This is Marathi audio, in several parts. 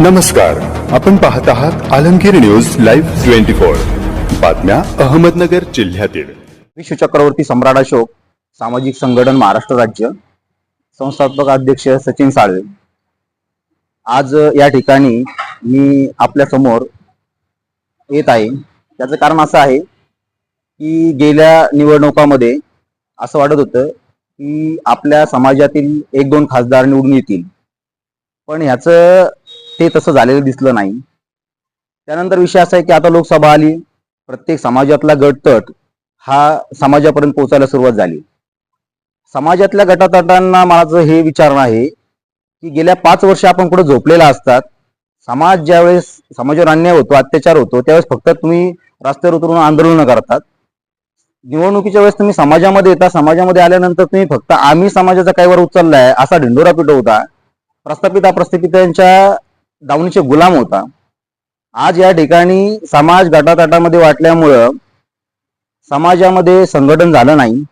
नमस्कार. आपण पाहत आहात Alamgir news live twenty four. बातम्या अहमदनगर जिल्ह्यातील. विश्व चक्रवर्ती सम्राट अशोक सामाजिक संघटन महाराष्ट्र राज्य संस्थापक अध्यक्ष सचिन साळवे. आज या ठिकाणी मी आपल्यासमोर येत आहे. त्याचं कारण असं आहे की गेल्या निवडणुकामध्ये असं वाटत होतं की आपल्या समाजातील एक दोन खासदार निवडून येतील. पण ह्याचं ते तसं झालेलं दिसलं नाही. त्यानंतर विषय असा आहे की आता लोकसभा आली प्रत्येक समाजातला गटतट हा समाजापर्यंत पोहोचायला सुरुवात झाली. समाजातल्या गटातटांना माझं हे विचारणं आहे की गेल्या पाच वर्ष आपण कुठे झोपलेला असतात समाज ज्यावेळेस समाजावर अन्याय होतो अत्याचार होतो त्यावेळेस फक्त तुम्ही रस्त्यावर उतरून आंदोलन करतात निवडणुकीच्या वेळेस तुम्ही समाजामध्ये येता समाजामध्ये आल्यानंतर तुम्ही फक्त आम्ही समाजाचा काही वर उचललाय असा ढिंडोरा पिटवता प्रस्थापित अप्रस्थापितांच्या दावणीचे गुलाम होता. आज या ठिकाणी समाज गटातटामध्ये वाटल्यामुळं समाजामध्ये संघटन झालं नाही.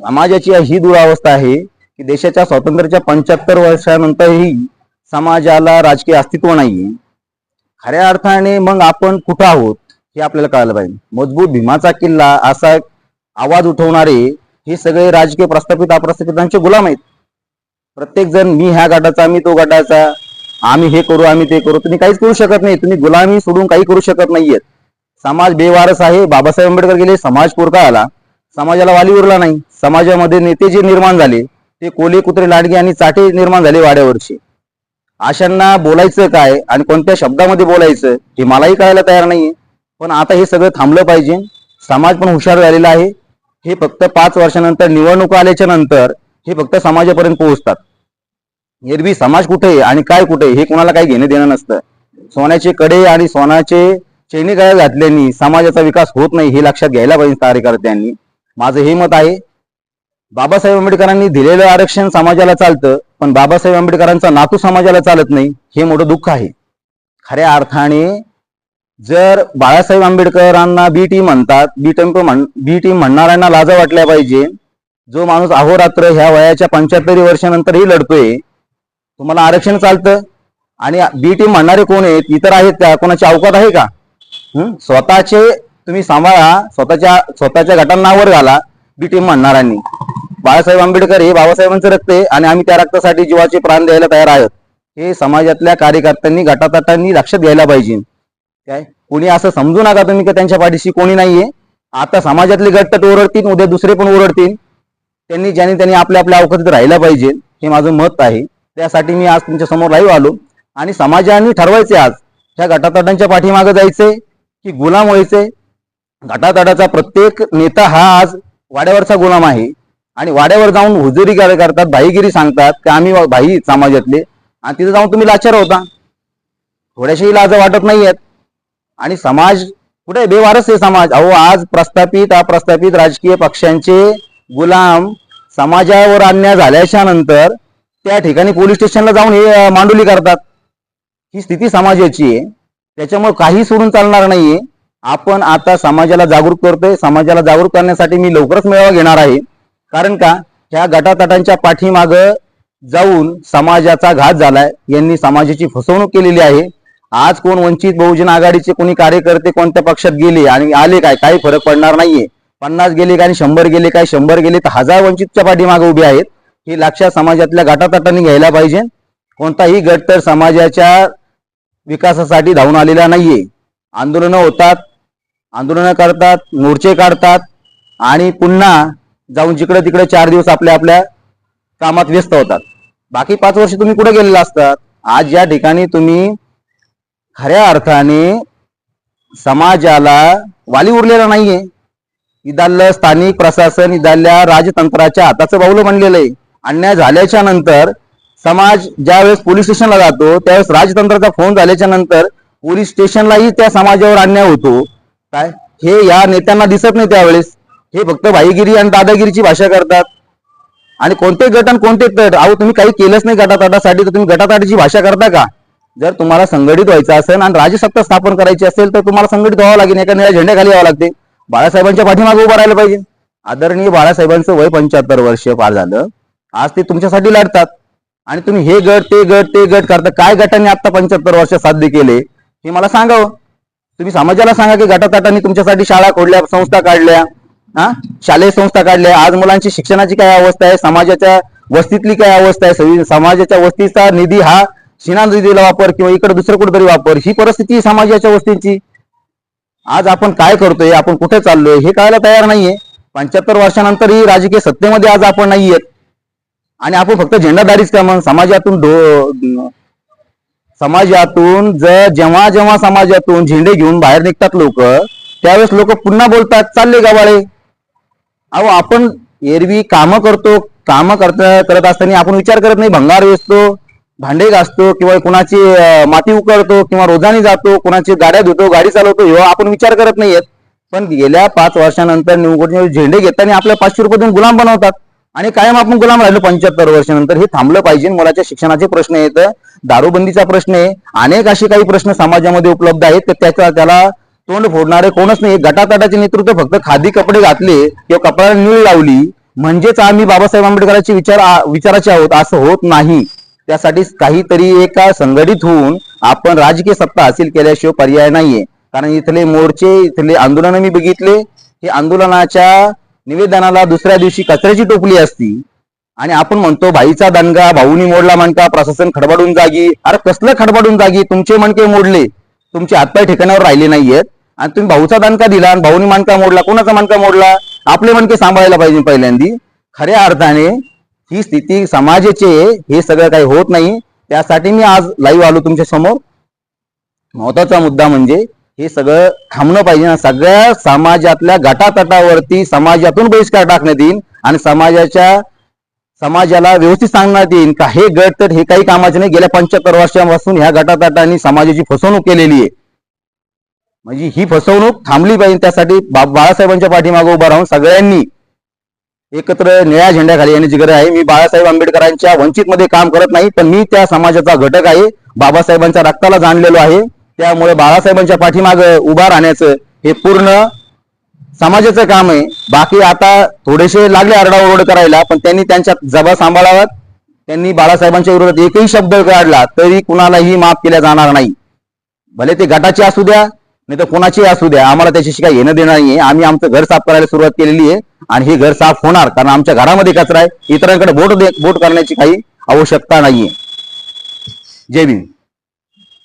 समाजाची ही दुरावस्था आहे की देशाच्या स्वातंत्र्याच्या पंच्याहत्तर वर्षानंतरही समाजाला राजकीय अस्तित्व नाहीये. खऱ्या अर्थाने मग आपण कुठं आहोत हे आपल्याला कळायला पाहिजे. मजबूत भीमाचा किल्ला असा आवाज उठवणारे हे सगळे राजकीय प्रस्थापित अप्रस्थापितांचे गुलाम आहेत. प्रत्येक जण मी ह्या गटाचा मी तो गटाचा आम्ही हे करू आम्ही ते करू. तुम्ही काहीच करू शकत नाही. तुम्ही गुलामी सोडून काही करू शकत नाहीयेत. समाज बेवारस आहे. बाबासाहेब आंबेडकर गेले समाज पुरता आला. समाजाला वाली उरला नाही. समाजामध्ये नेते जे निर्माण झाले ते कोले कुत्रे लाडगे आणि चाटे निर्माण झाले वाड्यावरचे. अशांना बोलायचं काय आणि कोणत्या शब्दामध्ये बोलायचं हे मलाही कळायला तयार नाहीये. पण आता हे सगळं थांबलं पाहिजे. समाज पण हुशार झालेला आहे. हे फक्त पाच वर्षानंतर निवडणुका आल्याच्यानंतर हे फक्त समाजापर्यंत पोहोचतात. निर्भी समाज कुठे आहे आणि काय कुठे हे कोणाला काही घेणं देणं नसतं. सोन्याचे कडे आणि सोन्याचे चैनी काय घातल्याने समाजाचा विकास होत नाही हे लक्षात घ्यायला पाहिजे कार्यकर्त्यांनी. माझं हे मत आहे बाबासाहेब आंबेडकरांनी दिलेलं आरक्षण समाजाला चालतं पण बाबासाहेब आंबेडकरांचा नातू समाजाला चालत नाही हे मोठं दुःख आहे. खऱ्या अर्थाने जर बाळासाहेब आंबेडकरांना बी टीम म्हणतात बी टीम म्हण बी टीम म्हणणाऱ्यांना लाजा वाटल्या पाहिजे. जो माणूस अहोरात्र ह्या वयाच्या पंच्याहत्तरी वर्षानंतरही लढतोय तुम्हाला आरक्षण चालतं? आणि बी टीम म्हणणारे कोण आहेत? इतर आहेत का? कोणाची अवकात आहे का? स्वतःचे तुम्ही सांभाळा. स्वतःच्या स्वतःच्या गटांना वर घाला. बी टीम म्हणणाऱ्यांनी. बाळासाहेब आंबेडकर हे बाबासाहेबांचं रक्त आहे आणि आम्ही त्या रक्तासाठी जीवाचे प्राण द्यायला तयार आहोत. हे समाजातल्या कार्यकर्त्यांनी गटातटांनी लक्षात घ्यायला पाहिजे. काय? कोणी असं समजू नका तुम्ही की त्यांच्या पाठीशी? कोणी नाहीये. आता समाजातले गटतट ओरडतील उद्या दुसरे पण ओरडतील. त्यांनी ज्यांनी त्यांनी आपल्या आपल्या अवकाशात राहायला पाहिजे. हे माझं मत आहे. त्यासाठी मी आज तुमच्यासमोर लाईव्ह आलो. आणि समाजाने ठरवायचे आज ह्या गटातटांच्या पाठीमागे जायचे की गुलाम व्हायचे. गटातडाचा प्रत्येक नेता हा आज वाड्यावरचा गुलाम आहे. आणि वाड्यावर जाऊन हुजुरी करतात भाईगिरी सांगतात की आम्ही भाई समाजातले. आणि तिथे जाऊन तुम्ही लाचार होता. थोड्याशाही लाज वाटत नाहीयेत. आणि समाज कुठे? बेवारस आहे समाज. अहो आज प्रस्थापित अप्रस्थापित राजकीय पक्षांचे गुलाम समाजावर अन्याय झाल्याच्यानंतर त्या ठिकाणी पोलीस स्टेशनला जाऊन हे मांडुली करतात. ही स्थिती समाजाची आहे. त्याच्यामुळे काही सोडून चालणार नाहीये. आपण आता समाजाला जागरूक करतोय. समाजाला जागरूक करण्यासाठी मी लवकरच मेळावा घेणार आहे. कारण का? ह्या गटातटांच्या पाठीमाग जाऊन समाजाचा घात झालाय. यांनी समाजाची फसवणूक केलेली आहे. आज कोण वंचित बहुजन आघाडीचे कोणी कार्यकर्ते कोणत्या पक्षात गेले आणि आले काय? काही फरक पडणार नाहीये. पन्नास गेले काय आणि शंभर गेले काय? शंभर गेले तर हजार वंचितच्या पाठीमागे उभे आहेत. ही लक्षात समाजातल्या गटातटांनी घ्यायला पाहिजे. कोणताही गट तर समाजाच्या विकासासाठी धावून आलेला नाहीये. आंदोलनं होतात आंदोलनं करतात मोर्चे काढतात आणि पुन्हा जाऊन जिकडे तिकडे चार दिवस आपल्या आपल्या कामात व्यस्त होतात. बाकी पाच वर्ष तुम्ही कुठे गेलेला असतात आज या ठिकाणी तुम्ही खऱ्या अर्थाने समाजाला वाली उरलेला नाहीये. इदाल स्थानिक प्रशासन इदाल्या राजतंत्राच्या हाताचं बाहुलं बनलेलं आहे. अन्याय झाल्याच्यानंतर समाज ज्यावेळेस पोलीस स्टेशनला जातो त्यावेळेस राजतंत्राचा फोन झाल्याच्यानंतर पोलीस स्टेशनलाही त्या समाजावर अन्याय होतो. काय? हे या नेत्यांना दिसत नाही त्यावेळेस. हे फक्त भाईगिरी आणि दादागिरीची भाषा करतात. आणि कोणते गट आणि कोणते तट? अहो तुम्ही काही केलंच नाही गटातटासाठी तर तुम्ही गटाताटीची भाषा करता का? जर तुम्हाला संघटित व्हायचं असेल आणि राजसत्ता स्थापन करायची असेल तर तुम्हाला संघटित व्हावं लागेल एका निळ्या झेंड्याखाली यावं लागते. बाळासाहेबांच्या पाठीमागे उभं राहिलं पाहिजे. आदरणीय बाळासाहेबांचं वय पंच्याहत्तर वर्ष पार झालं. आज ते तुमच्यासाठी लढतात. आणि तुम्ही हे गट ते गट ते गट करता. काय गटांनी आता पंच्याहत्तर वर्ष साध्य केले हे मला सांगावं हो. तुम्ही समाजाला सांगा की गटातटांनी तुमच्यासाठी शाळा खोडल्या संस्था काढल्या हा? शालेय संस्था काढल्या. आज मुलांची शिक्षणाची काय अवस्था आहे? समाजाच्या वस्तीतली काय अवस्था आहे? सगळी समाजाच्या वस्तीचा निधी हा शिना निधीला वापर किंवा इकडे दुसरं कुठेतरी वापर. ही परिस्थिती समाजाच्या वस्तींची. आज आपण काय करतोय? आपण कुठे चाललोय? हे कळायला तयार नाहीये. पंच्याहत्तर वर्षानंतरही राजकीय सत्तेमध्ये आज आपण नाहीयेत. आणि आपण फक्त झेंडादारीच का मग समाजातून धो समाजातून जर जेव्हा जेव्हा समाजातून झेंडे घेऊन बाहेर निघतात लोक त्यावेळेस लोक पुन्हा बोलतात चालले गावाळे अहो आपण एरवी कामं करतो कामं करता करत असताना आपण विचार करत नाही भंगार वेचतो भांडे घासतो किंवा कुणाची माती उकळतो किंवा रोजाने जातो कुणाची गाड्या धुतो गाडी चालवतो हे आपण विचार करत नाहीयेत. पण गेल्या पाच वर्षानंतर निवडणूक झेंडे घेताना आपल्या पाचशे रुपये देऊन गुलाम बनवतात. आणि कायम आपण गुलाम राहिलो पंच्याहत्तर वर्षानंतर हे थांबलं पाहिजे. मुलाच्या शिक्षणाचे प्रश्न आहेत दारूबंदीचा प्रश्न आहे अनेक असे काही प्रश्न समाजामध्ये उपलब्ध आहेत तर त्याचा त्याला तोंड फोडणारे कोणच नाही. गटातटाचे नेतृत्व फक्त खादी कपडे घातले किंवा कपड्याला नीळ लावली. म्हणजेच आम्ही बाबासाहेब आंबेडकरांचे विचार विचाराचे आहोत असं होत नाही. त्यासाठी काहीतरी एका संघटित होऊन आपण राजकीय सत्ता हासिल केल्याशिवाय पर्याय नाहीये. कारण इथले मोर्चे इथले आंदोलन मी बघितले. हे आंदोलनाच्या निवेदनाला दुसऱ्या दिवशी कचऱ्याची टोपली असती. आणि आपण म्हणतो भाईचा दणगा भाऊनी मोडला म्हणता प्रशासन खडबडून जागी. अरे कसलं खडबडून जागी? तुमचे मणके मोडले. तुमचे हातपाय ठिकाणावर राहिले नाहीयेत. आणि तुम्ही भाऊचा दणका दिला आणि भाऊनी मणका मोडला. कोणाचा मणका मोडला? आपले मणके सांभाळायला पाहिजे पहिल्यांदी. खऱ्या अर्थाने ही स्थिती समाजाची आहे हे सगळं काही होत नाही. त्यासाठी मी आज लाईव्ह आलो तुमच्यासमोर. महत्त्वाचा मुद्दा म्हणजे हे सगळं थांबणं पाहिजे ना. सगळ्या समाजातल्या गटातटावरती समाजातून बहिष्कार टाकण्यात येईल आणि समाजाच्या समाजाला व्यवस्थित सांगण्यात येईल का हे गट तर हे काही कामाचे नाही. गेल्या पंच्याहत्तर वर्षांपासून ह्या गटातटांनी समाजाची फसवणूक केलेली आहे. म्हणजे ही फसवणूक थांबली पाहिजे. त्यासाठी बा- बाळासाहेबांच्या पाठीमागे उभं राहून सगळ्यांनी एकत्र निळ्या झेंड्याखाली येण्याची गरज आहे. मी बाळासाहेब आंबेडकरांच्या वंचित मध्ये काम करत नाही पण मी त्या समाजाचा घटक आहे. बाबासाहेबांच्या रक्ताला जाणलेलो आहे. त्यामुळे बाळासाहेबांच्या पाठीमाग उभा राहण्याचं हे पूर्ण समाजाचं काम आहे. बाकी आता थोडेसे लागले आरडाओरड करायला पण त्यांनी त्यांच्या जबा सांभाळाव्यात. त्यांनी बाळासाहेबांच्या विरोधात एकही शब्द काढला तरी कुणालाही माफ केल्या जाणार नाही. भले ते गटाचे असू द्या नाही तर कोणाचे असू द्या आम्हाला त्याच्याशी काही येणं देणार नाहीये. आम्ही आमचं घर साफ करायला सुरुवात केलेली आहे आणि हे घर साफ होणार कारण आमच्या घरामध्ये कचरा आहे. इतरांकडे बोट दे बोट करण्याची काही आवश्यकता नाहीये. जय भीम.